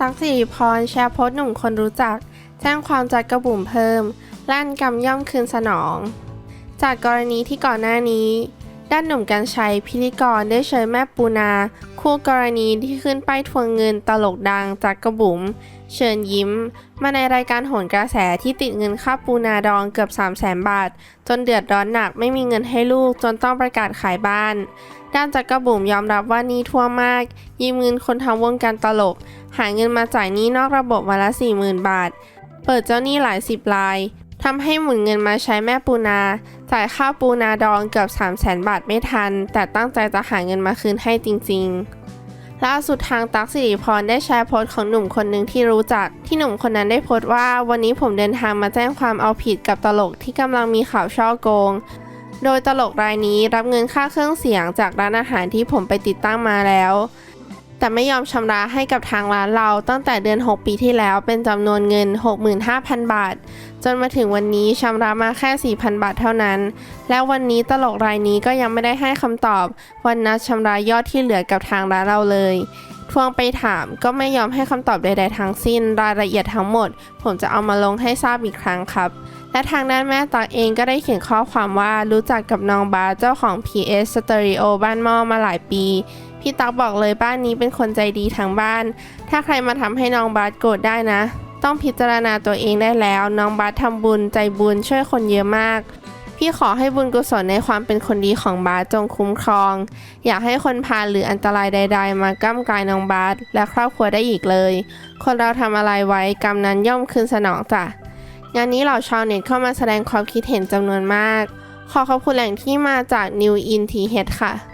ตั๊กสิริพรแชร์โพสต์หนุ่มคนรู้จัก แจ้งความจัดกระบุ่มเพิ่ม ลั่นกำย่อมคืนสนอง จากกรณีที่ก่อนหน้านี้ ด้านหนุ่มกัญชัยพิธีกรได้เชิญแม่ปูนา คู่กรณีที่ขึ้นป้ายทวงเงินตลกดังจากกระบุ๋มเชิญยิ้ม มาในรายการโหนกระแสที่ติดเงินค่าปูนาดองเกือบ 3 0 0แสนบาท จนเดือดร้อนหนักไม่มีเงินให้ลูกจนต้องประกาศขายบ้าน ด้านจักรบุ๋มยอมรับว่านี้ทั่วมมาก ยืมเงินคนทำวงการตลก หาเงินมาจ่ายหนี้นอกระบบวันละ 40,000 บาท เปิดเจ้าหนี้หลายสิบราย ทำให้หมุนเงินมาใช้แม่ปูนา จ่ายค่าปูนาดองเกือบ 3 0 0แสนบาทไม่ทัน แต่ตั้งใจจะหาเงินมาคืนให้จริงๆ ล่าสุดทางตั๊กสิริพรได้แชร์โพสต์ของหนุ่มคนหนึ่งที่รู้จัก ที่หนุ่มคนนั้นได้โพสต์ว่าวันนี้ผมเดินทางมาแจ้งความเอาผิดกับตลกที่กำลังมีข่าวช่อโกง โดยตลกรายนี้รับเงินค่าเครื่องเสียงจากร้านอาหารที่ผมไปติดตั้งมาแล้ว แต่ไม่ยอมชำระให้กับทางร้านเราตั้งแต่เดือน 6 ปีที่แล้วเป็นจำนวนเงิน 65,000 บาท จนมาถึงวันนี้ชำระมาแค่ 4,000 บาทเท่านั้น และวันนี้ตลกรายนี้ก็ยังไม่ได้ให้คำตอบ วันนัดชำระยอดที่เหลือกับทางร้านเราเลยทวงไปถามก็ไม่ยอมให้คำตอบใดๆทั้งสิ้น รายละเอียดทั้งหมด ผมจะเอามาลงให้ทราบอีกครั้งครับ และทางด้านแม่ตักเองก็ได้เขียนข้อความว่ารู้จักกับน้องบาสเจ้าของ PS Stereo บ้านหม้อมาหลายปี พี่ตักบอกเลยบ้านนี้เป็นคนใจดีทั้งบ้าน ถ้าใครมาทำให้น้องบาสโกรธได้นะ ต้องพิจารณาตัวเองได้แล้ว น้องบาสทำบุญใจบุญช่วยคนเยอะมากพี่ขอให้บุญกุศลในความเป็นคนดีของบาสจงคุ้มครอง อยากให้คนพาหรืออันตรายใด ๆ มาก้ำกายน้องบาสและครอบครัวได้อีกเลย คนเราทำอะไรไว้กรรมนั้นย่อมคืนสนองจ้ะงานนี้เหล่าชาวเน็ตเข้ามาแสดงความคิดเห็นจำนวนมาก ขอขอบคุณแหล่งที่มาจาก New In t h e a d ค่ะ